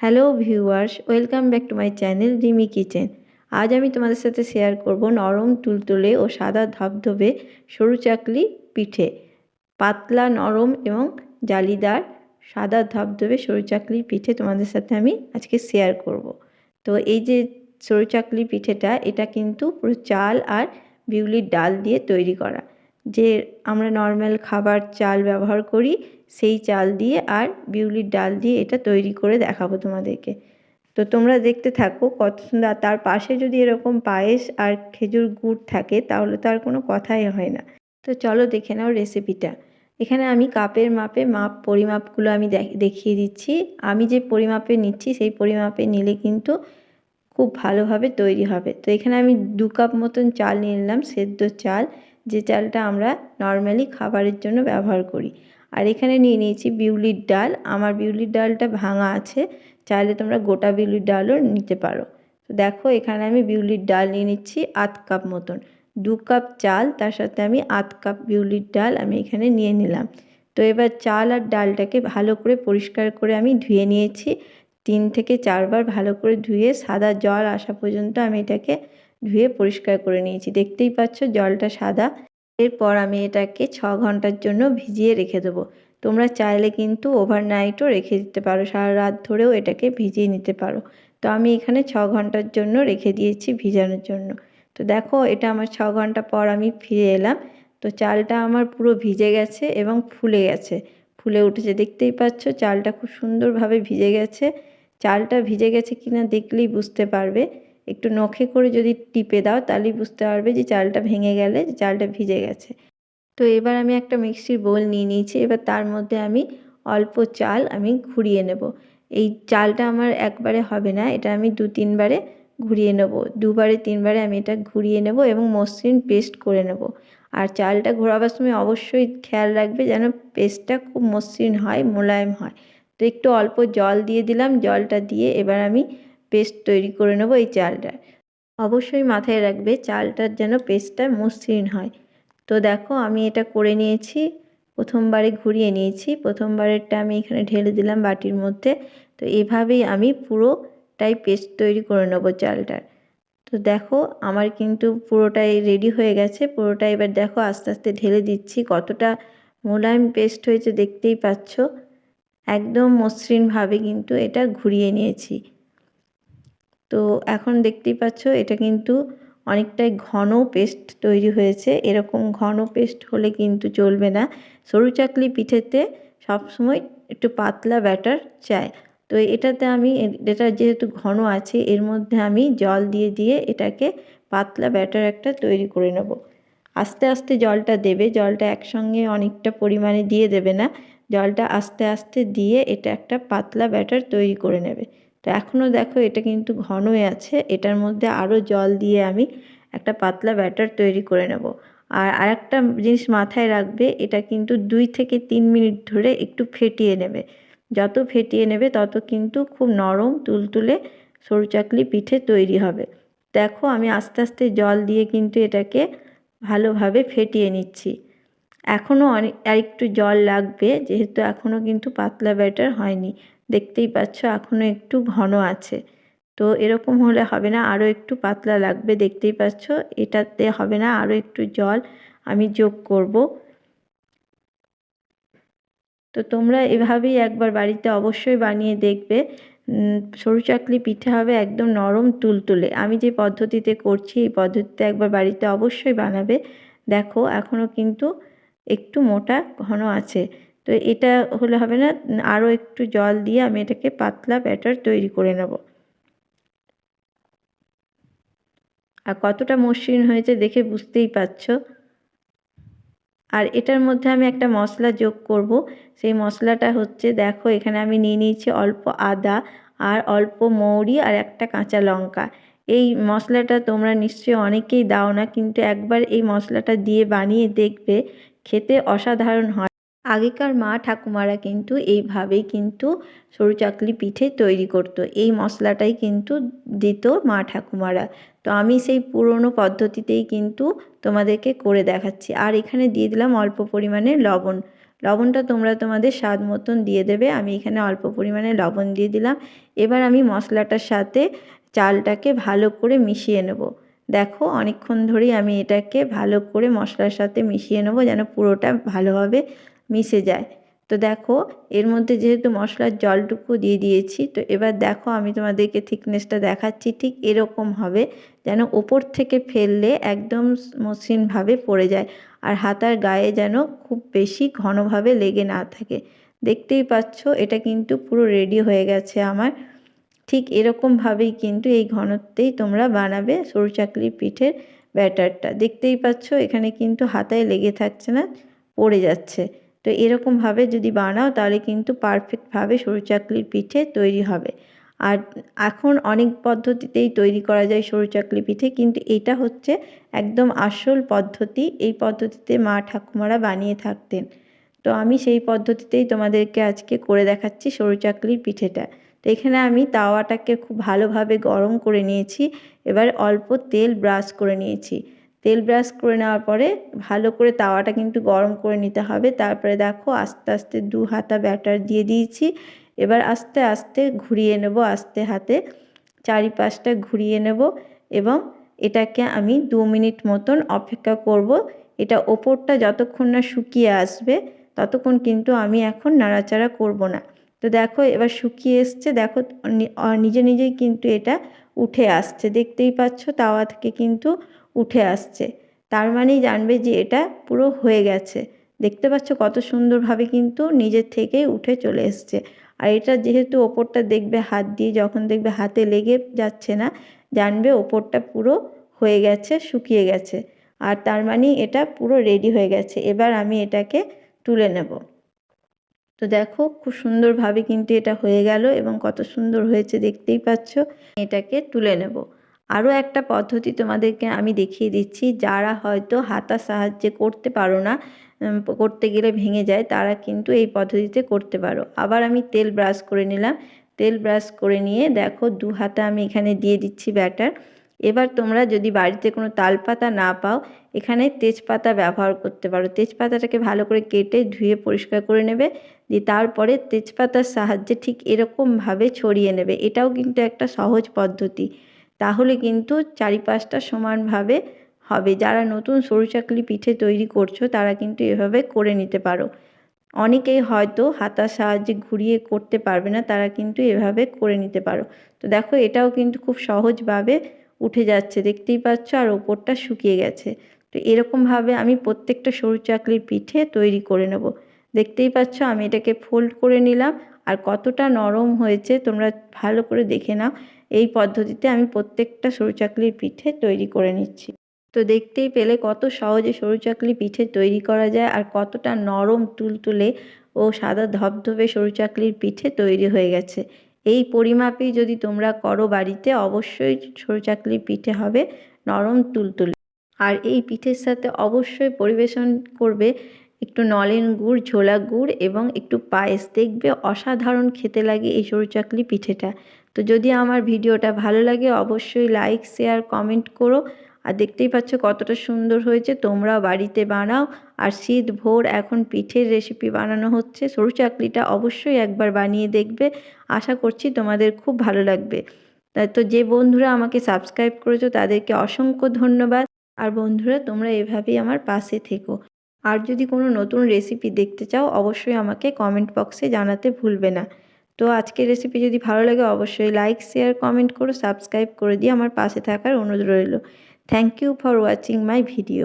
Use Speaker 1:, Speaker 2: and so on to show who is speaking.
Speaker 1: Hello viewers, welcome back to my channel Rimi kitchen. আজ আমি তোমাদের সাথে শেয়ার করব নরম তুলতুলে ও সাদা ধবধবে সরু চাকলি পিঠে। পাতলা, নরম এবং জালিদার সাদা ধবধবে সরু চাকলি পিঠে তোমাদের সাথে আমি আজকে শেয়ার করব। তো এই যে সরু চাকলি পিঠেটা, এটা কিন্তু পুরো চাল আর বিউলির ডাল দিয়ে তৈরি করা। যে আমরা নর্মাল খাবার চাল ব্যবহার করি, সেই চাল দিয়ে আর বিউলির ডাল দিয়ে এটা তৈরি করে দেখাবো তোমাদেরকে। তো তোমরা দেখতে থাকো কত সুন্দর তার পাশে যদি এরকম পায়েস আর খেজুর গুড় থাকে, তাহলে তো আর কোনো কথাই হয় না। তো চলো দেখে নাও রেসিপিটা এখানে আমি কাপের মাপে মাপ, পরিমাপগুলো আমি দেখিয়ে দিচ্ছি। আমি যে পরিমাপে নিচ্ছি, সেই পরিমাপে নিলে কিন্তু খুব ভালোভাবে তৈরি হবে। তো এখানে আমি দু কাপ মতন চাল নিয়ে নিলাম, সেদ্ধ চাল। যে চালটা আমরা নর্মালি খাবারের জন্য ব্যবহার করি। আর এখানে নিয়ে নিয়েছি বিউলির ডাল। আমার বিউলির ডালটা ভাঙা আছে, চাইলে তোমরা গোটা বিউলির ডালও নিতে পারো। তো দেখো, এখানে আমি বিউলির ডাল নিয়ে নিচ্ছি আধ কাপ মতন। দু কাপ চাল, তার সাথে আমি আধ কাপ বিউলির ডাল আমি এখানে নিয়ে নিলাম। তো এবার চাল আর ডালটাকে ভালো করে পরিষ্কার করে আমি ধুয়ে নিয়েছি। তিন থেকে চারবার ভালো করে ধুয়ে সাদা জল আসা পর্যন্ত আমি এটাকে ধুয়ে পরিষ্কার করে নিয়েছি। দেখতেই পাচ্ছ জলটা সাদা। এরপর আমি এটাকে ছ ঘণ্টার জন্য ভিজিয়ে রেখে দেবো। তোমরা চাইলে কিন্তু ওভারনাইটও রেখে দিতে পারো। সারা রাত ধরেও এটাকে ভিজিয়ে নিতে পারো। তো আমি এখানে ছ ঘণ্টার জন্য রেখে দিয়েছি ভিজানোর জন্য। তো দেখো এটা আমার ছ ঘণ্টা পর আমি ফিরে এলাম। তো চালটা আমার পুরো ভিজে গেছে এবং ফুলে গেছে। ফুলে উঠেছে। দেখতেই পাচ্ছ চালটা খুব সুন্দরভাবে ভিজে গেছে। চালটা ভিজে গেছে কিনা দেখলেই বুঝতে পারবে। একটু নখে করে যদি টিপে দাও, তাহলেই বুঝতে পারবে যে চালটা ভেঙে গেলে চালটা ভিজে গেছে। তো এবার আমি একটা মিক্সির বোল নিয়ে নিয়েছি, এবার তার মধ্যে আমি অল্প চাল আমি ঘুরিয়ে নেব। এই চালটা আমার একবারে হবে না, এটা আমি দু তিনবারে ঘুরিয়ে নেব। দুবারে তিনবারে আমি এটা ঘুরিয়ে নেব এবং মসৃণ পেস্ট করে নেব। আর চালটা ঘোরাবার সময় অবশ্যই খেয়াল রাখবে যেন পেস্টটা খুব মসৃণ হয়, মোলায়েম হয়। তো একটু অল্প জল দিয়ে দিলাম, জলটা দিয়ে এবার আমি পেস্ট তৈরি করে নেব এই চালটার অবশ্যই মাথায় রাখবে চালটার যেন পেস্টটা মসৃণ হয়। তো দেখো আমি এটা করে নিয়েছি, প্রথমবারে ঘুরিয়ে নিয়েছি, প্রথমবারেরটা আমি এখানে ঢেলে দিলাম বাটির মধ্যে। তো এভাবেই আমি পুরোটাই পেস্ট তৈরি করে নেব চালটার। তো দেখো আমার কিন্তু পুরোটাই রেডি হয়ে গেছে পুরোটা এবার দেখো আস্তে আস্তে ঢেলে দিচ্ছি। কতটা মোলায়েম পেস্ট হয়েছে দেখতেই পাচ্ছ। একদম মসৃণভাবে কিন্তু এটা ঘুরিয়ে নিয়েছি। তো এখন দেখতেই পাচ্ছ, এটা কিন্তু অনেকটাই ঘন পেস্ট তৈরি হয়েছে। এরকম ঘন পেস্ট হলে কিন্তু চলবে না। সরু চাকলি পিঠেতে সবসময় একটু পাতলা ব্যাটার চাই। তো এটাতে আমি, এটা যেহেতু ঘন আছে, এর মধ্যে আমি জল দিয়ে দিয়ে এটাকে পাতলা ব্যাটার একটা তৈরি করে নেব। আস্তে আস্তে জলটা দেবে। জলটা একসঙ্গে অনেকটা পরিমাণে দিয়ে দেবে না। জলটা আস্তে আস্তে দিয়ে এটা একটা পাতলা ব্যাটার তৈরি করে নেবে। তো এখনও দেখো এটা কিন্তু ঘনই আছে, এটার মধ্যে আরও জল দিয়ে আমি একটা পাতলা ব্যাটার তৈরি করে নেব। আর আরেকটা জিনিস মাথায় রাখবে, এটা কিন্তু দুই থেকে তিন মিনিট ধরে একটু ফেটিয়ে নেবে। যত ফেটিয়ে নেবে তত কিন্তু খুব নরম, তুলতুলে সরু চাকলি পিঠে তৈরি হবে। দেখো আমি আস্তে আস্তে জল দিয়ে কিন্তু এটাকে ভালোভাবে ফেটিয়ে নিচ্ছি। এখনও অনেক আরেকটু জল লাগবে, যেহেতু এখনও কিন্তু পাতলা ব্যাটার হয়নি। দেখতেই পাচ্ছ এখনও একটু ঘন আছে। তো এরকম হলে হবে না আরও একটু পাতলা লাগবে, দেখতেই পাচ্ছ। এটাতে হবে না আরও একটু জল আমি যোগ করব। তো তোমরা এভাবেই একবার বাড়িতে অবশ্যই বানিয়ে দেখবে। সরু চাকলি পিঠে হবে একদম নরম তুলতুলে। আমি যে পদ্ধতিতে করছি, এই পদ্ধতিতে একবার বাড়িতে অবশ্যই বানাবে। দেখো এখনও কিন্তু একটু মোটা ঘন আছে। তো এটা হলে হবে না আরও একটু জল দিয়ে আমি এটাকে পাতলা ব্যাটার তৈরি করে নেব। আর কতটা মসৃণ হয়েছে দেখে বুঝতেই পারছ? আর এটার মধ্যে আমি একটা মশলা যোগ করব। সেই মশলাটা হচ্ছে, দেখো এখানে আমি নিয়ে নিয়েছি অল্প আদা আর অল্প মৌরি আর একটা কাঁচা লঙ্কা। এই মশলাটা তোমরা নিশ্চয়ই অনেকেই দাও না, কিন্তু একবার এই মশলাটা দিয়ে বানিয়ে দেখবে খেতে অসাধারণ হয়। আগেকার মা ঠাকুমারা কিন্তু এইভাবেই কিন্তু সরু চাকলি পিঠে তৈরি করতো। এই মশলাটাই কিন্তু দিত মা ঠাকুমারা। তো আমি সেই পুরনো পদ্ধতিতেই কিন্তু তোমাদেরকে করে দেখাচ্ছি। আর এখানে দিয়ে দিলাম অল্প পরিমাণে লবণ। লবণটা তোমরা তোমাদের স্বাদ মতন দিয়ে দেবে। আমি এখানে অল্প পরিমাণে লবণ দিয়ে দিলাম। এবার আমি মশলাটার সাথে চালটাকে ভালো করে মিশিয়ে নেব। দেখো, অনেকক্ষণ ধরেই আমি এটাকে ভালো করে মশলার সাথে মিশিয়ে নেব যেন পুরোটা ভালোভাবে মিশে যায়। তো দেখো, এর মধ্যে যেহেতু মশলার জলটুকু দিয়ে দিয়েছি, তো এবার দেখো আমি তোমাদেরকে থিকনেসটা দেখাচ্ছি ঠিক এরকম হবে যেন ওপর থেকে ফেললে একদম মসৃণভাবে পড়ে যায় আর হাতার গায়ে যেন খুব বেশি ঘনভাবে লেগে না থাকে। দেখতেই পাচ্ছ, এটা কিন্তু পুরো রেডি হয়ে গেছে আমার। ঠিক এরকমভাবেই কিন্তু এই ঘনত্বেই তোমরা বানাবে সরু চাকলির পিঠের ব্যাটারটা। দেখতেই পাচ্ছ, এখানে কিন্তু হাতায় লেগে থাকছে না, পড়ে যাচ্ছে। তো এরকমভাবে যদি বানাও, তাহলে কিন্তু পারফেক্টভাবে সরু চাকলির পিঠে তৈরি হবে। আর এখন অনেক পদ্ধতিতেই তৈরি করা যায় সরু চাকলি পিঠে, কিন্তু এটা হচ্ছে একদম আসল পদ্ধতি। এই পদ্ধতিতে মা ঠাকুমারা বানিয়ে থাকতেন। তো আমি সেই পদ্ধতিতেই তোমাদেরকে আজকে করে দেখাচ্ছি সরু চাকলির পিঠেটা। তো এখানে আমি তাওয়াটাকে খুব ভালোভাবে গরম করে নিয়েছি। এবার অল্প তেল ব্রাশ করে নিয়েছি। তেল ব্রাশ করে নেওয়ার পরে ভালো করে তাওয়াটা কিন্তু গরম করে নিতে হবে। তারপরে দেখো আস্তে আস্তে দু হাতা ব্যাটার দিয়ে দিয়েছি। এবার আস্তে আস্তে ঘুরিয়ে নেব আস্তে হাতে। চারিপাশটা ঘুরিয়ে নেব এবং এটাকে আমি দু মিনিট মতন অপেক্ষা করব। এটা ওপরটা যতক্ষণ না শুকিয়ে আসবে, ততক্ষণ কিন্তু আমি এখন নাড়াচাড়া করব না। তো দেখো এবার শুকিয়ে এসছে, দেখো নিজে নিজেই কিন্তু এটা উঠে আসছে। দেখতেই পাচ্ছ তাওয়া থেকে কিন্তু উঠে আসছে। তার মানেই জানবে যে এটা পুরো হয়ে গেছে। দেখতে পাচ্ছ কত সুন্দরভাবে কিন্তু নিজের থেকেই উঠে চলে এসছে। আর এটা যেহেতু ওপরটা দেখবে হাত দিয়ে, যখন দেখবে হাতে লেগে যাচ্ছে না, জানবে ওপরটা পুরো হয়ে গেছে, শুকিয়ে গেছে। আর তার মানে এটা পুরো রেডি হয়ে গেছে। এবার আমি এটাকে তুলে নেব। তো দেখো খুব সুন্দরভাবে কিন্তু এটা হয়ে গেল এবং কত সুন্দর হয়েছে দেখতেই পাচ্ছ। এটাকে তুলে নেব। আরও একটা পদ্ধতি তোমাদেরকে আমি দেখিয়ে দিচ্ছি, যারা হয়তো হাতার সাহায্যে করতে পারো না করতে গেলে ভেঙে যায়, তারা কিন্তু এই পদ্ধতিতে করতে পারো। আবার আমি তেল ব্রাশ করে নিলাম। তেল ব্রাশ করে নিয়ে দেখো দু হাতে আমি এখানে দিয়ে দিচ্ছি ব্যাটার। এবার তোমরা যদি বাড়িতে কোনো তালপাতা না পাও, এখানে তেজপাতা ব্যবহার করতে পারো। তেজপাতাটাকে ভালো করে কেটে ধুয়ে পরিষ্কার করে নেবে, দিয়ে তারপরে তেজপাতার সাহায্যে ঠিক এরকমভাবে ছড়িয়ে নেবে। এটাও কিন্তু একটা সহজ পদ্ধতি। তাহলে কিন্তু চারিপাশটা সমানভাবে হবে। যারা নতুন সরু চাকলি পিঠে তৈরি করছ, তারা কিন্তু এভাবে করে নিতে পারো। অনেকেই হয়তো হাতার সাহায্যে ঘুরিয়ে করতে পারবে না, তারা কিন্তু এভাবে করে নিতে পারো। তো দেখো, এটাও কিন্তু খুব সহজভাবে উঠে যাচ্ছে, দেখতেই পাচ্ছ, আর ওপরটা শুকিয়ে গেছে। তো এরকমভাবে আমি প্রত্যেকটা সরু চাকলির পিঠে তৈরি করে নেব। দেখতেই পাচ্ছ, আমি এটাকে ফোল্ড করে নিলাম, আর কতটা নরম হয়েছে, তোমরা ভালো করে দেখে নাও। এই পদ্ধতিতে আমি প্রত্যেকটা সরু চাকলির পিঠে তৈরি করে নিচ্ছি। তো দেখতেই পেলে কত সহজে সরু চাকলি পিঠে তৈরি করা যায়, আর কতটা নরম তুলতুলে ও সাদা ধবধবে সরু চাকলির পিঠে তৈরি হয়ে গেছে। এই পরিমাপেই যদি তোমরা করো বাড়িতে, অবশ্যই সরু চাকলির পিঠে হবে নরম তুলতুলে। আর এই পিঠের সাথে অবশ্যই পরিবেশন করবে একটু নলেন গুড়, ঝোলা গুড় এবং একটু পায়েস। দেখবে অসাধারণ খেতে লাগে এই সরু চাকলি পিঠেটা। তো যদি আমার ভিডিওটা ভালো লাগে, অবশ্যই লাইক শেয়ার কমেন্ট করো। আর দেখতেই পাচ্ছ কতটা সুন্দর হয়েছে। তোমরা বাড়িতে বানাও। আর শীত ভোর এখন পিঠের রেসিপি বানানো হচ্ছে। সরু চাকলিটা অবশ্যই একবার বানিয়ে দেখবে। আশা করছি তোমাদের খুব ভালো লাগবে। তো যে বন্ধুরা আমাকে সাবস্ক্রাইব করেছ তাদেরকে অসংখ্য ধন্যবাদ। আর বন্ধুরা, তোমরা এভাবেই আমার পাশে থেকো। আর যদি কোনো নতুন রেসিপি দেখতে চাও, অবশ্যই আমাকে কমেন্ট বক্সে জানাতে ভুলবে না। তো আজকের রেসিপি যদি ভালো লাগে, অবশ্যই লাইক শেয়ার কমেন্ট করো সাবস্ক্রাইব করে দিয়ে আমার পাশে থাকার অনুরোধ রইল। Thank you for watching my video